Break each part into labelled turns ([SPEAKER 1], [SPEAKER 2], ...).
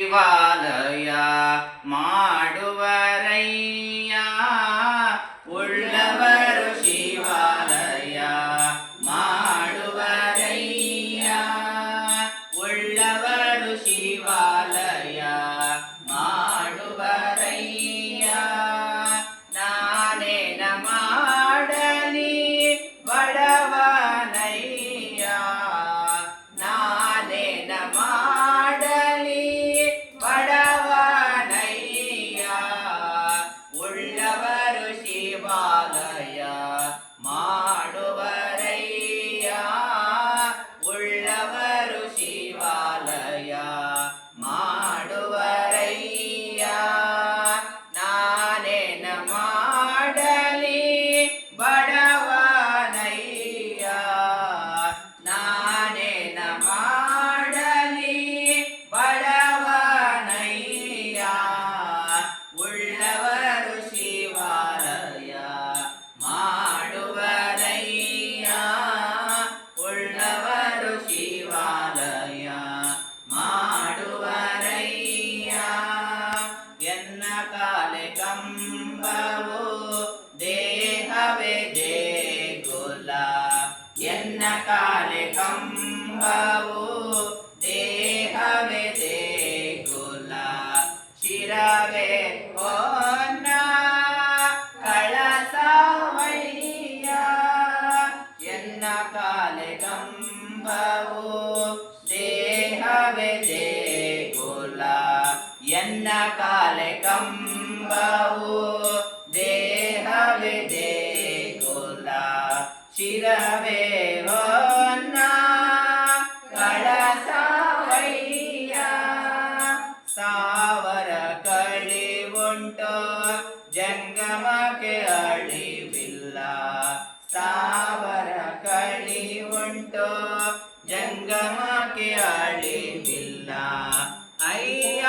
[SPEAKER 1] शिवालया मा ಎನ್ನ ಕಾಲೆ ಕಂಬವು ದೇಹವೇ ದೇಗುಲ ಎನ್ನ ಕಾಲೆ ಕಂಬವು ದೇ ಉಂಟು ಜಂಗಮಕ್ಕೆ ಅಳಿವಿಲ್ಲ. ಅಯ್ಯ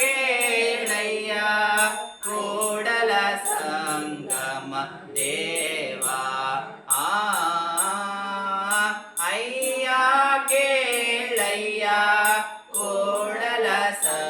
[SPEAKER 1] ಕೇಳಯ್ಯ ಕೂಡಲ ಸಂಗಮ ದೇವಾ. ಆ ಅಯ್ಯ ಕೇಳಯ್ಯ ಕೂಡಲ ಸಂಗಮ